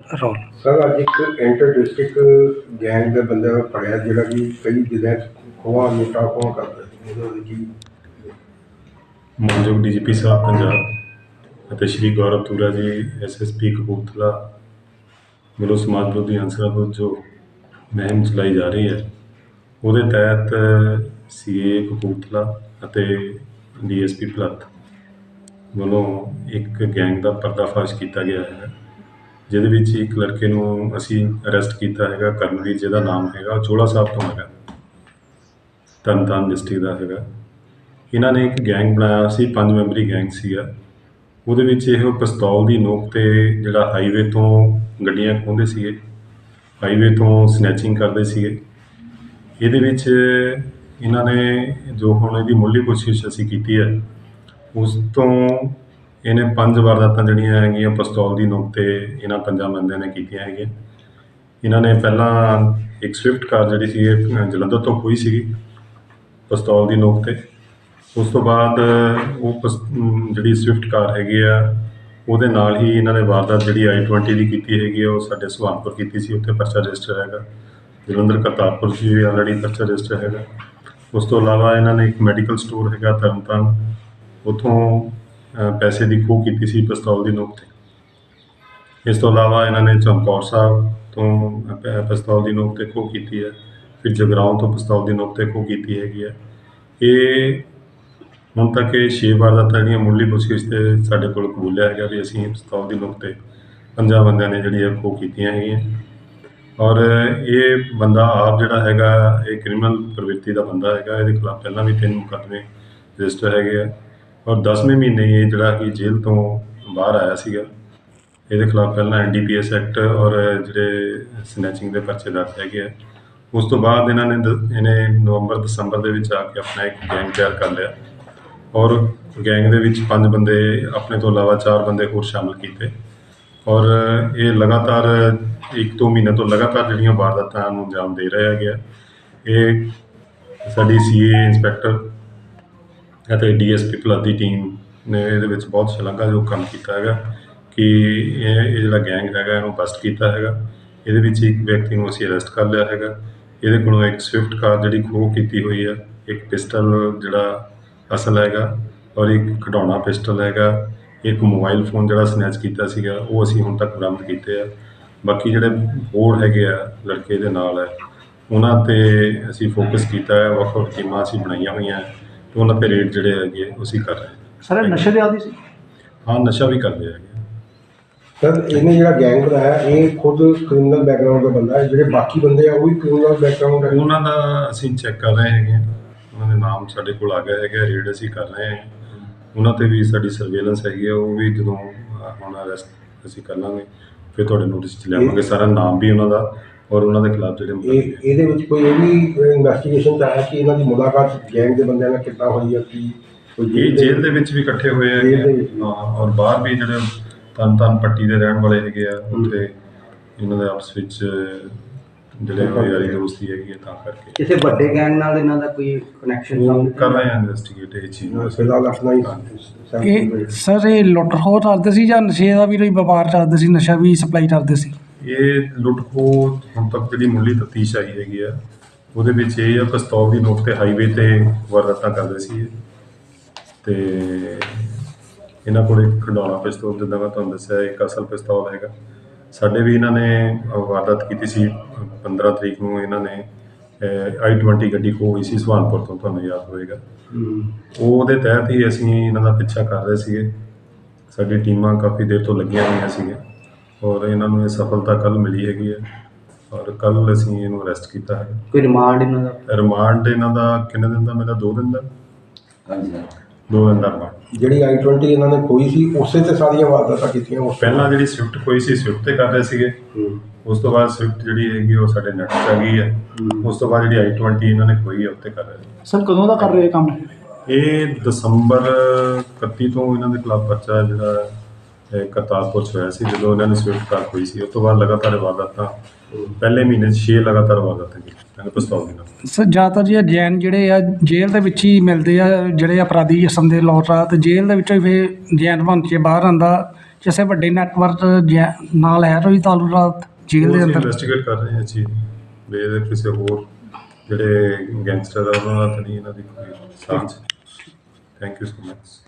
Role. Sir ਅੱਜ ਇੱਕ inter district gang ਦੇ ਬੰਦੇ ਨੂੰ ਫੜਿਆ ਜਿਹੜਾ ਕਿ ਕਈ ਜ਼ਿਲ੍ਹਿਆਂ 'ਚ ਖੋਆ ਲੁੱਟਾ ਖੋਆ ਕਰਦਾ ਸੀ। ਇਹਦੇ ਵਿੱਚ ਕੀ ਮਾਨਯੋਗ ਡੀਜੀਪੀ ਸਾਹਿਬ ਪੰਜਾਬ ਅਤੇ ਸ਼੍ਰੀ ਗੌਰਵ ਤੁਰਾ ਜੀ ਐਸਐਸਪੀ ਕਪੂਰਥਲਾ ਵੱਲੋਂ ਸਮਾਜ ਵਿਰੋਧੀ ਅਨਸਰਾਂ ਵਿਰੁੱਧ ਜੋ ਮੁਹਿੰਮ ਚਲਾਈ ਜਾ ਰਹੀ ਹੈ। ਉਹਦੇ ਤਹਿਤ ਸੀਏ ਕਪੂਰਥਲਾ ਅਤੇ ਡੀਐਸਪੀ ਭਲੱਥ ਵੱਲੋਂ ਇੱਕ ਗੈਂਗ ਦਾ ਪਰਦਾਫਾਸ਼ ਕੀਤਾ ਗਿਆ ਹੈ। ਜਿਹਦੇ ਵਿੱਚ ਇੱਕ ਲੜਕੇ ਨੂੰ ਅਸੀਂ ਅਰੈਸਟ ਕੀਤਾ ਹੈਗਾ ਕਰਨਵੀਰ ਜਿਹਦਾ ਨਾਮ ਹੈਗਾ ਚੋਲਾ ਸਾਹਿਬ ਤੋਂ ਹੈਗਾ। ਤਰਨਤਾਰਨ ਡਿਸਟ੍ਰਿਕਟ ਦਾ ਹੈਗਾ। ਇਹਨਾਂ ਨੇ ਇੱਕ ਗੈਂਗ ਬਣਾਇਆ ਸੀ, ਪੰਜ ਮੈਂਬਰੀ ਗੈਂਗ ਸੀਗਾ। ਉਹਦੇ ਵਿੱਚ ਇਹ ਪਿਸਤੌਲ ਦੀ ਨੋਕ ਤੇ ਜਿਹੜਾ ਹਾਈਵੇ ਤੋਂ ਗੱਡੀਆਂ ਖੋਹਦੇ ਸੀਗੇ ਹਾਈਵੇ ਤੋਂ ਸਨੈਚਿੰਗ ਕਰਦੇ ਸੀਗੇ। ਇਹਦੇ ਵਿੱਚ ਇਹਨਾਂ ਨੇ ਜੋ ਹੁਣ ਇਹਦੀ ਮੁੱਢਲੀ ਕੋਸ਼ਿਸ਼ ਅਸੀਂ ਕੀਤੀ ਹੈ, ਉਸ ਤੋਂ ਇਹਨੇ ਪੰਜ ਵਾਰਦਾਤਾਂ ਜਿਹੜੀਆਂ ਹੈਗੀਆਂ ਪਿਸਤੌਲ ਦੀ ਨੋਕ ਤੇ ਇਹਨਾਂ ਪੰਜਾਂ ਬੰਦਿਆਂ ਨੇ ਕੀਤੀਆਂ ਹੈਗੀਆਂ। ਇਹਨਾਂ ਨੇ ਪਹਿਲਾਂ ਇੱਕ ਸਵਿਫਟ ਕਾਰ ਜਿਹੜੀ ਸੀ ਇਹ ਜਲੰਧਰ ਤੋਂ ਖੋਈ ਸੀਗੀ ਪਿਸਤੌਲ ਦੀ ਨੋਕ ਤੇ। ਉਸ ਤੋਂ ਬਾਅਦ ਉਹ ਪਸ- ਜਿਹੜੀ ਸਵਿਫਟ ਕਾਰ ਹੈਗੀ ਆ, ਉਹਦੇ ਨਾਲ ਹੀ ਇਹਨਾਂ ਨੇ ਵਾਰਦਾਤ ਜਿਹੜੀ ਆਈ 20 ਦੀ ਕੀਤੀ ਹੈਗੀ ਆ, ਉਹ ਸਾਡੇ ਸੁਹਾਨਪੁਰ ਕੀਤੀ ਸੀ, ਉੱਥੇ ਪਰਚਾ ਰਜਿਸਟਰ ਹੈਗਾ। ਜਲੰਧਰ ਕਰਤਾਰਪੁਰ 'ਚ ਵੀ ਆਲਰੇਡੀ ਪਰਚਾ ਰਜਿਸਟਰ ਹੈਗਾ। ਉਸ ਤੋਂ ਇਲਾਵਾ ਇਹਨਾਂ ਨੇ ਇੱਕ ਮੈਡੀਕਲ ਸਟੋਰ ਹੈਗਾ ਤਰਨਤਾਰਨ। ਉੱਥੋਂ ਪੈਸੇ ਦੀ ਖੋਹ ਕੀਤੀ ਸੀ ਪਿਸਤੌਲ ਦੀ ਨੋਕ ਤੇ। ਇਸ ਤੋਂ ਇਲਾਵਾ ਇਹਨਾਂ ਨੇ ਚਮਕੌਰ ਸਾਹਿਬ ਤੋਂ ਪ- ਪਿਸਤੌਲ ਦੀ ਨੋਕ ਤੇ ਖੋਹ ਕੀਤੀ ਹੈ। ਫਿਰ ਜਗਰਾਉਂ ਤੋਂ ਪਿਸਤੌਲ ਦੀ ਨੋਕ ਤੇ ਖੋਹ ਕੀਤੀ ਹੈਗੀ ਹੈ। ਇਹ ਹੁਣ ਤੱਕ ਇਹ ਛੇ ਵਾਰਦਾਤਾਂ ਜਿਹੜੀਆਂ ਮੁੱਢਲੀ ਪੁੱਛਗਿੱਛ ਤੇ ਸਾਡੇ ਕੋਲ ਕਬੂਲਿਆ ਹੈਗਾ ਵੀ ਅਸੀਂ ਪਿਸਤੌਲ ਦੀ ਨੋਕ ਤੇ ਪੰਜਾਹ ਬੰਦਿਆਂ ਨੇ ਜਿਹੜੀ ਇਹ ਖੋਹ ਕੀਤੀਆਂ ਹੈਗੀਆਂ। ਔਰ ਇਹ ਬੰਦਾ ਆਪ ਜਿਹੜਾ ਹੈਗਾ, ਇਹ ਕ੍ਰਿਮੀਨਲ ਪ੍ਰਵਿਰਤੀ ਦਾ ਬੰਦਾ ਹੈਗਾ। ਇਹਦੇ ਖਿਲਾਫ ਪਹਿਲਾਂ ਵੀ ਤਿੰਨ ਮੁਕੱਦਮੇ ਰਜਿਸਟਰ ਹੈਗੇ ਆ। ਔਰ 10ਵੇਂ ਮਹੀਨੇ ਇਹ ਜਿਹੜਾ ਕਿ ਜੇਲ੍ਹ ਤੋਂ ਬਾਹਰ ਆਇਆ ਸੀਗਾ, ਇਹਦੇ ਖਿਲਾਫ ਪਹਿਲਾਂ ਐਨਡੀਪੀਐਸ ਐਕਟ ਔਰ ਜਿਹੜੇ ਸਨੈਚਿੰਗ ਦੇ ਪਰਚੇ ਦਰਜ ਹੈਗੇ ਆ। ਉਸ ਤੋਂ ਬਾਅਦ ਇਹਨਾਂ ਨੇ ਦ- ਇਹਨੇ ਨਵੰਬਰ, ਦਸੰਬਰ ਦੇ ਵਿੱਚ ਆ ਕੇ ਆਪਣਾ ਇੱਕ ਗੈਂਗ ਤਿਆਰ ਕਰ ਲਿਆ ਔਰ ਗੈਂਗ ਦੇ ਵਿੱਚ ਪੰਜ ਬੰਦੇ ਆਪਣੇ ਤੋਂ ਇਲਾਵਾ ਚਾਰ ਬੰਦੇ ਹੋਰ ਸ਼ਾਮਲ ਕੀਤੇ ਔਰ ਇਹ ਲਗਾਤਾਰ ਇੱਕ ਦੋ ਮਹੀਨੇ ਤੋਂ ਲਗਾਤਾਰ ਜਿਹੜੀਆਂ ਵਾਰਦਾਤਾਂ ਨੂੰ ਅੰਜਾਮ ਦੇ ਰਿਹਾ ਗਿਆ ਇਹ ਸਾਡੀ ਸੀਏ ਇੰਸਪੈਕਟਰ ਅਤੇ ਡੀਐਸਪੀ ਪਲੱਸ ਦੀ ਟੀਮ ਨੇ ਇਹਦੇ ਵਿੱਚ ਬਹੁਤ ਸ਼ਲਾਘਾਯੋਗ ਕੰਮ ਕੀਤਾ ਹੈਗਾ, ਕਿ ਇਹ ਇਹ ਜਿਹੜਾ ਗੈਂਗ ਹੈਗਾ, ਇਹਨੂੰ ਬਸਟ ਕੀਤਾ ਹੈਗਾ। ਇਹਦੇ ਵਿੱਚ ਇੱਕ ਵਿਅਕਤੀ ਨੂੰ ਅਸੀਂ ਅਰੈਸਟ ਕਰ ਲਿਆ ਹੈਗਾ। ਇਹਦੇ ਕੋਲੋਂ ਇੱਕ ਸਵਿਫਟ ਕਾਰ ਜਿਹੜੀ ਖੋਹ ਕੀਤੀ ਹੋਈ ਹੈ ਇੱਕ ਪਿਸਟਲ ਜਿਹੜਾ ਅਸਲ ਹੈਗਾ ਔਰ ਇੱਕ ਖਿਡੌਣਾ ਪਿਸਟਲ ਹੈਗਾ। ਇੱਕ ਮੋਬਾਈਲ ਫੋਨ ਜਿਹੜਾ ਸਨੈਚ ਕੀਤਾ ਸੀਗਾ, ਉਹ ਅਸੀਂ ਹੁਣ ਤੱਕ ਬਰਾਮਦ ਕੀਤੇ ਆ। ਬਾਕੀ ਜਿਹੜੇ ਹੋਰ ਹੈਗੇ ਆ ਲੜਕੇ ਦੇ ਨਾਲ ਹੈ ਉਹਨਾਂ ਤੇ ਅਸੀਂ ਫੋਕਸ ਕੀਤਾ ਹੈ ਵੱਖ ਵੱਖ ਟੀਮਾਂ ਅਸੀਂ ਬਣਾਈਆਂ ਹੋਈਆਂ। ਤੇ ਉਹਨਾਂ ਤੇ ਰੇਡ ਜਿਹੜੇ ਹੈਗੇ ਉਹ ਅਸੀਂ ਕਰ ਰਹੇ ਹਾਂ। ਸਰ ਇਹ ਨਸ਼ੇ ਦੇ ਆਦੀ ਸੀ? ਹਾਂ ਨਸ਼ਾ ਵੀ ਕਰਦੇ ਹੈਗੇ ਸਰ ਇਹਨੇ ਜਿਹੜਾ ਗੈਂਗ ਬਣਾਇਆ ਇਹ ਖੁਦ ਕ੍ਰਿਮੀਨਲ ਬੈਕਗ੍ਰਾਉਂਡ ਦਾ ਬੰਦਾ ਹੈ ਜਿਹੜੇ ਬਾਕੀ ਬੰਦੇ ਆ ਉਹ ਵੀ ਕ੍ਰਿਮੀਨਲ ਬੈਕਗ੍ਰਾਉਂਡ ਹੈ। ਉਹਨਾਂ ਦਾ ਅਸੀਂ ਚੈੱਕ ਕਰ ਰਹੇ ਹੈਗੇ ਹਾਂ। ਉਹਨਾਂ ਦੇ ਨਾਮ ਸਾਡੇ ਕੋਲ ਆ ਗਏ ਹੈਗੇ ਰੇਡ ਅਸੀਂ ਕਰ ਰਹੇ ਹਾਂ ਉਹਨਾਂ ਤੇ ਵੀ ਸਾਡੀ ਸਰਵੇਲੈਂਸ ਹੈਗੀ ਆ ਉਹ ਵੀ ਜਦੋਂ ਹੁਣ ਅਰੈਸਟ ਅਸੀਂ ਕਰ ਲਾਂਗੇ ਫਿਰ ਤੁਹਾਡੇ ਨੋਟਿਸ 'ਚ ਲਿਆਵਾਂਗੇ। ਸਾਰਾ ਨਾਮ ਵੀ ਉਹਨਾਂ ਦਾ। ਔਰ ਉਹਨਾਂ ਦੇ ਖਿਲਾਫ ਜਿਹੜੇ ਇਹ ਮੁਕੱਦਮੇ ਇਹਦੇ ਵਿੱਚ ਕੋਈ ਇਹ ਵੀ ਇਨਵੈਸਟੀਗੇਸ਼ਨ ਚ ਆਇਆ ਕਿ ਇਹਨਾਂ ਦੀ ਮੁਲਾਕਾਤ ਗੈਂਗ ਦੇ ਬੰਦਿਆਂ ਨਾਲ ਕਿੱਦਾਂ ਹੋਈ ਹੈ ਕਿ ਕੋਈ ਇਹ ਜੇਲ੍ਹ ਦੇ ਵਿੱਚ ਵੀ ਇਕੱਠੇ ਹੋਏ ਹੈਗੇ ਜੇਲ੍ਹ ਦੇ ਵਿੱਚ ਵੀ। ਹਾਂ ਔਰ ਬਾਹਰ ਵੀ ਜਿਹੜੇ ਤਨ ਤਨ ਪੱਟੀ ਦੇ ਰਹਿਣ ਵਾਲੇ ਹੈਗੇ ਆ ਉੱਥੇ ਇਹਨਾਂ ਦੇ ਆਪਸ ਵਿੱਚ ਜਿਹੜੇ ਉਹ ਯਾਰੀ ਦੋਸਤੀ ਹੈਗੀ ਹੈ ਤਾਂ ਕਰਕੇ। ਕਿਸੇ ਵੱਡੇ ਗੈਂਗ ਨਾਲ ਇਹਨਾਂ ਦਾ ਕੋਈ ਕਨੈਕਸ਼ਨ ਉਹ ਕਰ ਰਹੇ ਆ ਇਨਵੈਸਟੀਗੇਟ ਇਹ ਚੀਜ਼। ਨੂੰ ਫਿਲਹਾਲ ਆਪਣਾ ਹੀ ਇਹ ਸਰ ਇਹ ਲੁੱਟ ਖੋਹ ਕਰਦੇ ਸੀ ਜਾਂ ਨਸ਼ੇ ਦਾ ਵੀ ਕੋਈ ਵਪਾਰ ਕਰਦੇ ਸੀ ਨਸ਼ਾ ਵੀ ਸਪਲਾਈ ਕਰਦੇ ਸੀ? ਇਹ ਲੁੱਟ ਖੋਹ ਹੁਣ ਤੱਕ ਜਿਹੜੀ ਮੁੱਢਲੀ ਤਫਤੀਸ਼ ਆਈ ਹੈਗੀ ਆ ਉਹਦੇ ਵਿੱਚ ਇਹ ਆ ਪਿਸਤੌਲ ਦੀ ਨੋਕ ਤੇ ਹਾਈਵੇ ਤੇ ਵਾਰਦਾਤਾਂ ਕਰਦੇ ਸੀ ਇਹ। ਤੇ ਇਹਨਾਂ ਕੋਲ ਇੱਕ ਖਡੌਣਾ ਪਿਸਤੌਲ ਜਿੱਦਾਂ ਮੈਂ ਤੁਹਾਨੂੰ ਦੱਸਿਆ ਇੱਕ ਅਸਲ ਪਿਸਤੌਲ ਹੈਗਾ। ਸਾਡੇ ਵੀ ਇਹਨਾਂ ਨੇ ਅ, ਵਾਰਦਾਤ ਕੀਤੀ ਸੀ 15 ਤਰੀਕ ਨੂੰ। ਇਹਨਾਂ ਨੇ ਆਈ 20 ਗੱਡੀ ਖੋਹ ਹੋਈ ਸੀ ਸੁਹਾਨਪੁਰ ਤੋਂ ਤੁਹਾਨੂੰ ਯਾਦ ਹੋਵੇਗਾ। ਉਹਦੇ ਤਹਿਤ ਹੀ ਅਸੀਂ ਇਹਨਾਂ ਦਾ ਪਿੱਛਾ ਕਰ ਰਹੇ ਸੀਗੇ। ਸਾਡੀ ਟੀਮਾਂ ਕਾਫੀ ਦੇਰ ਤੋਂ ਲੱਗੀਆਂ ਹੋਈਆਂ ਸੀਗੀਆਂ। ਔਰ ਇਹਨਾਂ ਨੂੰ ਇਹ ਸਫਲਤਾ ਕੱਲ ਮਿਲੀ ਹੈਗੀ ਹੈ। ਔਰ ਕੱਲ ਅਸੀਂ ਇਹਨੂੰ ਅਰੈਸਟ ਕੀਤਾ ਹੈ। ਕੋਈ ਰਿਮਾਂਡ ਇਹਨਾਂ ਦਾ? ਰਿਮਾਂਡ ਇਹਨਾਂ ਦਾ ਕਿੰਨੇ ਦਿਨ ਦਾ? ਮੇਰਾ 2 ਦਿਨ ਦਾ। ਹਾਂਜੀ ਸਰ ਦੋ ਦਿਨ ਦਾ ਰਿਮਾਂਡ ਜਿਹੜੀ ਆਈ 20 ਇਹਨਾਂ ਨੇ ਖੋਈ ਸੀ ਉਸੇ ਤੇ ਸਾਰੀਆਂ ਵਾਰਦਾਤਾਂ ਕੀਤੀਆਂ ਉਸ ਪਹਿਲਾਂ ਜਿਹੜੀ ਸਵਿਫਟ ਕੋਈ ਸੀ ਸਵਿਫਟ ਤੇ ਕਰ ਰਹੇ ਸੀਗੇ। ਹੂੰ। ਉਸ ਤੋਂ ਬਾਅਦ ਸਵਿਫਟ ਜਿਹੜੀ ਹੈਗੀ ਉਹ ਸਾਡੇ ਨੈਟ 'ਚ ਆ ਗਈ ਹੈ। ਉਸ ਤੋਂ ਬਾਅਦ ਜਿਹੜੀ ਆਈ 20 ਇਹਨਾਂ ਨੇ ਖੋਈ ਹੈ ਉੱਤੇ ਕਰ ਰਹੇ ਨੇ। ਸਰ ਕਦੋਂ ਦਾ ਕਰ ਰਹੇ ਇਹ ਕੰਮ? ਇਹ ਦਸੰਬਰ 31 ਤੋਂ ਇਹਨਾਂ ਦੇ ਖਿਲਾਫ ਪਰਚਾ ਜਿਹੜਾ ਕਰਤਾਰਪੁਰ 'ਚ ਹੋਇਆ ਸੀ ਜਦੋਂ ਇਹਨਾਂ ਨੇ ਸਵਿਫਟ ਕਾਰ ਖੋਈ ਸੀ ਉਸ ਤੋਂ ਬਾਅਦ ਲਗਾਤਾਰ ਵਾਰਦਾਤਾਂ ਪਹਿਲੇ ਮਹੀਨੇ 'ਚ 6 ਲਗਾਤਾਰ ਵਾਰਦਾਤਾਂ ਕੀਤੀਆਂ ਪਿਸਤੌਲ ਦੇ ਨਾਲ ਸਰ ਜ਼ਿਆਦਾਤਰ ਜੀ ਜੈਨ ਜਿਹੜੇ ਆ ਜੇਲ੍ਹ ਦੇ ਵਿੱਚ ਹੀ ਮਿਲਦੇ ਆ ਜਿਹੜੇ ਅਪਰਾਧੀ ਕਿਸਮ ਦੇ ਲੋਟ ਆ ਤੇ ਜੇਲ੍ਹ ਦੇ ਵਿੱਚੋਂ ਹੀ ਫਿਰ ਜੈਨ ਬਣ ਕੇ ਬਾਹਰ ਆਂਦਾ ਕਿਸੇ ਵੱਡੇ ਨੈਟਵਰਕ ਨਾਲ ਹੈ ਕੋਈ ਤਾਲੁਕਾਤ ਜੇਲ੍ਹ ਦੇ ਅੰਦਰ। ਇਨਵੈਸਟੀਗੇਟ ਕਰ ਰਹੇ ਹਾਂ ਜੀ ਇਹਦੇ ਕਿਸੇ ਹੋਰ ਜਿਹੜੇ ਗੈਂਗਸਟਰ ਆ ਉਹਨਾਂ ਨਾਲ ਤਾਂ ਨਹੀਂ ਇਹਨਾਂ ਦੀ ਕੋਈ ਸਾਂਝ। Thank you so much